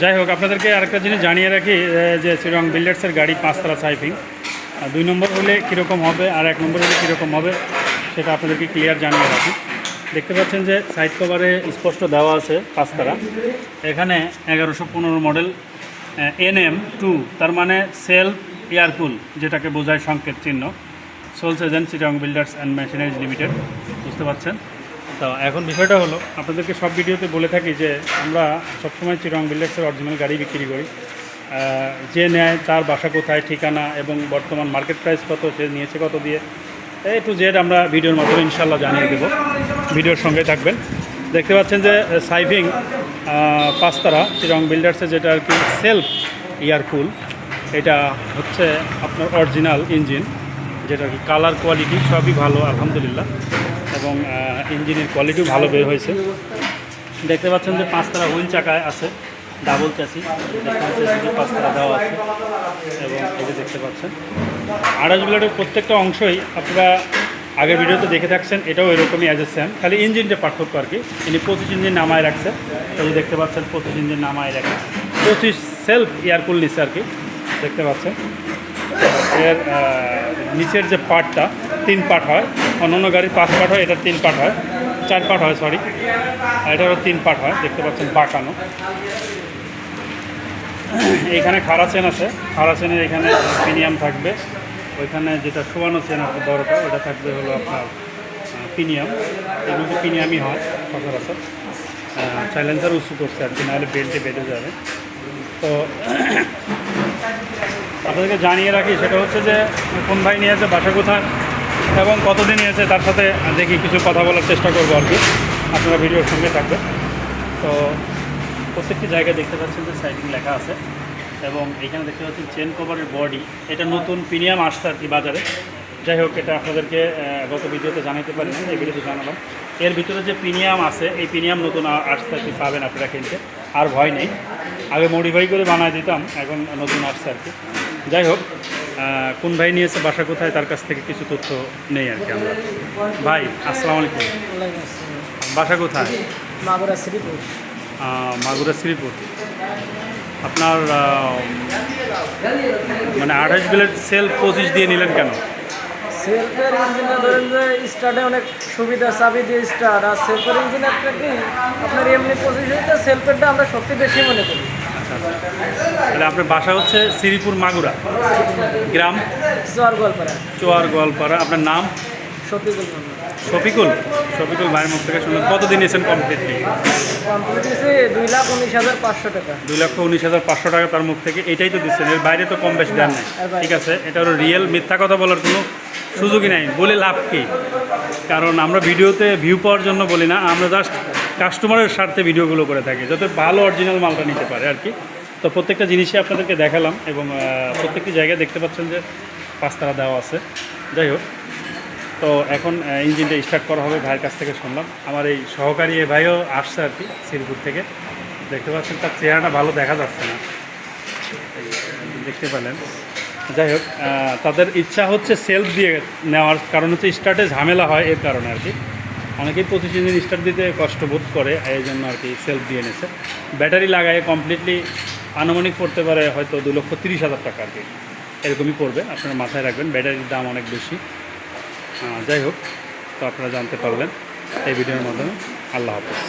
যাই হোক, আপনাদেরকে আরেকটা জিনিস জানিয়ে রাখি যে শ্রীরং বিল্ডার্সের গাড়ি পাঁচতলা সাইফিং। দুই নম্বর হলে কীরকম হবে আর এক নম্বর হলে কীরকম হবে, সেটা আপনাদেরকে ক্লিয়ার জানিয়ে রাখি। দেখতে পাচ্ছেন যে সাইড কভারে স্পষ্ট দেওয়া আছে পাঁচতলা। এখানে এগারোশো পনেরো মডেল এন এম টু তার মানে সেলফ এয়ারকুল যেটাকে বোঝায় সংকেত চিহ্ন। Soles agent Chirang builders and machineries limited বুঝতে পারছেন? তো এখন বিষয়টা হলো, আপনাদেরকে সব ভিডিওতে বলে থাকি যে আমরা সবসময় চিরং বিল্ডার্সের অরিজিনাল গাড়ি বিক্রি করি। যে নেয় তার বাসা কোথায়, ঠিকানা এবং বর্তমান মার্কেট প্রাইস কত, সে নিয়েছে কত দিয়ে, এ টু জেড আমরা ভিডিওর মাধ্যমে ইনশাল্লাহ জানিয়ে দেবো। ভিডিওর সঙ্গে থাকবেন। দেখতে পাচ্ছেন যে সাইভিং পাঁচতারা চিরং বিল্ডার্সে যেটা আর কি সেলফ ইয়ারকুল এটা হচ্ছে আপনার অরিজিনাল ইঞ্জিন যেটা কি কালার কোয়ালিটি সবই ভালো, আলহামদুলিল্লাহ। এবং ইঞ্জিনের কোয়ালিটিও ভালো বের হয়েছে। দেখতে পাচ্ছেন যে পাঁচতারা হুইল চাকায় আছে ডাবল পাচ্ছেন পাঁচতারা দেওয়া আছে এবং যে দেখতে পাচ্ছেন। আড়াইশ ব্লেডের প্রত্যেকটা অংশই আপনারা আগের ভিডিওতে দেখে থাকছেন, এটাও এরকমই অ্যাজ এ সেম খালি ইঞ্জিনটা পার্থক্য আর কি। ইনি পঁচিশ ইঞ্জিন নামায় রাখছে। এই দেখতে পাচ্ছেন, পঁচিশ ইঞ্জিন নামায় রাখে পঁচিশ সেলফ এয়ারকুল নিচ্ছে আর কি। দেখতে পাচ্ছেন। এর নিচের যে পার্টটা তিন পার্ট হয়। অন্যান্য গাড়ির পাঁচ পার্ট হয় এটার তিন পার্ট হয়। চার পার্ট হয় সরি আর এটারও তিন পার্ট হয়, দেখতে পাচ্ছেন বাঁকানো এইখানে খাড়া চেন আছে। খাড়া চেনের এখানে প্রিমিয়াম থাকবে। ওইখানে যেটা শোয়ানো চেন আপনার বড়টা ওটা থাকবে হলো আপনার প্রিমিয়াম। এগুলো তো প্রিমিয়ামই হয়, সচরাচর। সাইলেন্সার উঁচু করছে আর কি, নাহলে বেল্টে বেঁধে যাবে। তো আপনাদেরকে জানিয়ে রাখি, সেটা হচ্ছে যে কোন ভাই নিয়েছে, বাসা কোথায় এবং কতদিন নিয়েছে, তার সাথে দেখি কিছু কথা বলার চেষ্টা করব আর কি। আপনারা ভিডিওর সঙ্গে থাকবেন। তো প্রত্যেকটি জায়গায় দেখতে পাচ্ছেন যে সাইডিং লেখা আছে এবং এখানে দেখতে পাচ্ছেন চেন কভারের বডি এটা নতুন প্রিমিয়াম আসছে আর কি বাজারে। যাই হোক, এটা আপনাদেরকে গত ভিডিওতে জানাতে পারি না এই ভিডিওতে জানালাম। এর ভিতরে যে প্রিমিয়াম আছে, এই প্রিমিয়াম নতুন আ- আসছে আর কি, পাবেন আপনারা কিনতে। আর ভয় নেই। আগে মডিফাই করে বানায় দিতাম, এখন নতুন আসছে আর কি। যাই হোক কোন ভাই নিয়েছে বাসা কোথায় তার কাছ থেকে কিছু তথ্য নেই আর কি আমরা। ভাই আসসালামু আলাইকুম। বাসা কোথায়? মাগুরা শ্রীপুর। মাগুরা শ্রীপুর। আপনার মানে আঠাশ বিলের সেল পঁচিশ দিয়ে নিলেন কেন? সেলফের ইঞ্জিনে ধরেন যে স্টার্টে অনেক সুবিধা চাবি দিয়ে স্টার্ট আর সেলফের ইঞ্জিন একটা কি আপনার এমনি পজিশনতে সেলফেরটা আমরা সত্যি বেশি মনে করি। তাহলে আপনার বাসা হচ্ছে শ্রীপুর মাগুরা গ্রাম চর গোয়ালপাড়া। চোয়ার গোয়ালপাড়া। আপনার নাম? শফিকুল শফিকুল? শফিকুল ভাইয়ের মুখ থেকে শুনলেন কতদিন নিয়েছেন কমপ্লিটলি কমপ্লিট হয়েছে দুই লাখ উনিশ হাজার পাঁচশো টাকা। দুই লক্ষ উনিশ হাজার পাঁচশো টাকা তার মুখ থেকে। এটাই তো দিচ্ছেন। এর বাইরে তো কম বেশি দেন নাই। ঠিক আছে এটা হলো রিয়েল মিথ্যা কথা বলার কোনো সুযোগই নাই। বলে লাভ কি? কারণ আমরা ভিডিওতে ভিউ পাওয়ার জন্য বলি না। আমরা জাস্ট কাস্টমারের স্বার্থে ভিডিওগুলো করে থাকি, যাতে ভালো অরিজিনাল মালটা নিতে পারে আর কি। তো প্রত্যেকটা জিনিসই আপনাদেরকে দেখালাম এবং প্রত্যেকটি জায়গায় দেখতে পাচ্ছেন যে পাঁচতারা দেওয়া আছে। যাই হোক, তো এখন ইঞ্জিনটা স্টার্ট করা হবে, ভাইয়ের কাছ থেকে শুনলাম। আমার এই সহকারী এ ভাইও আসছে আর কি, শ্রীপুর থেকে। দেখতে পাচ্ছেন তার চেহারাটা ভালো দেখা যাচ্ছে না। দেখতে পেলেন। যাই হোক তাদের ইচ্ছা হচ্ছে সেলফ দিয়ে নেওয়ার, কারণ হচ্ছে স্টার্টে ঝামেলা হয় এর কারণে আর কি। অনেকেই ইঞ্জিন স্টার্ট দিতে কষ্ট বোধ করে, এই জন্য আর কি সেলফ দিয়ে নিয়েছে ব্যাটারি লাগায় কমপ্লিটলি আনুমানিক পড়তে পারে হয়তো দু লক্ষ তিরিশ হাজার টাকা আর কি। এরকমই পড়বে, আপনারা মাথায় রাখবেন ব্যাটারির দাম অনেক বেশি। যাই হোক, তো আপনারা জানতে পারলেন এই ভিডিওর মাধ্যমে। আল্লাহ হাফেজ।